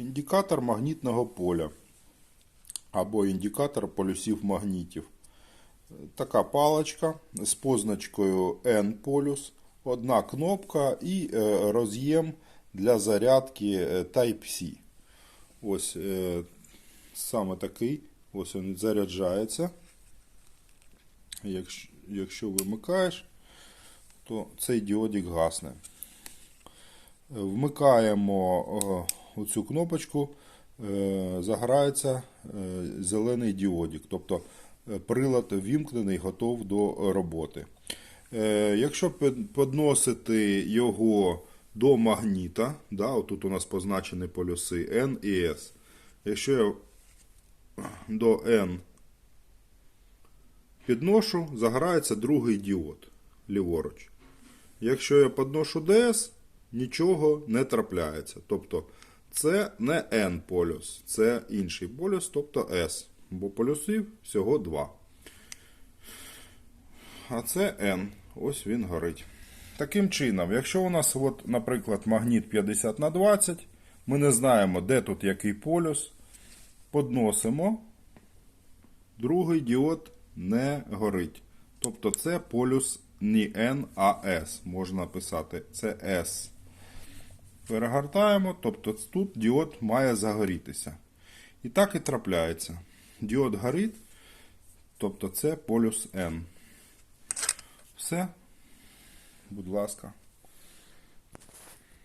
Індикатор магнітного поля або індикатор полюсів магнітів. Така паличка з позначкою N полюс, одна кнопка і е, роз'єм для зарядки е, Type-C. Ось е, саме такий. Ось він заряджається. Якщо, якщо вимикаєш, то цей діодик гасне. Вмикаємо оцю кнопочку, е, загорається е, зелений діодик. Тобто е, прилад ввімкнений, готов до роботи. Якщо підносити його до магніта, да, отут у нас позначені полюси N і S. Якщо я до N підношу, загорається другий діод ліворуч. Якщо я підношу DS, нічого не трапляється. Тобто це не N полюс, це інший полюс, тобто S. Бо полюсів всього два. А це N. Ось він горить. Таким чином, якщо у нас, от, наприклад, магніт 50 на 20, ми не знаємо, де тут який полюс, подносимо, другий діод не горить. Тобто це полюс не N, а S. Можна писати це S. Перегортаємо, тобто тут діод має загорітися. І так і трапляється. Діод горить, тобто це полюс N. Все. Будь ласка.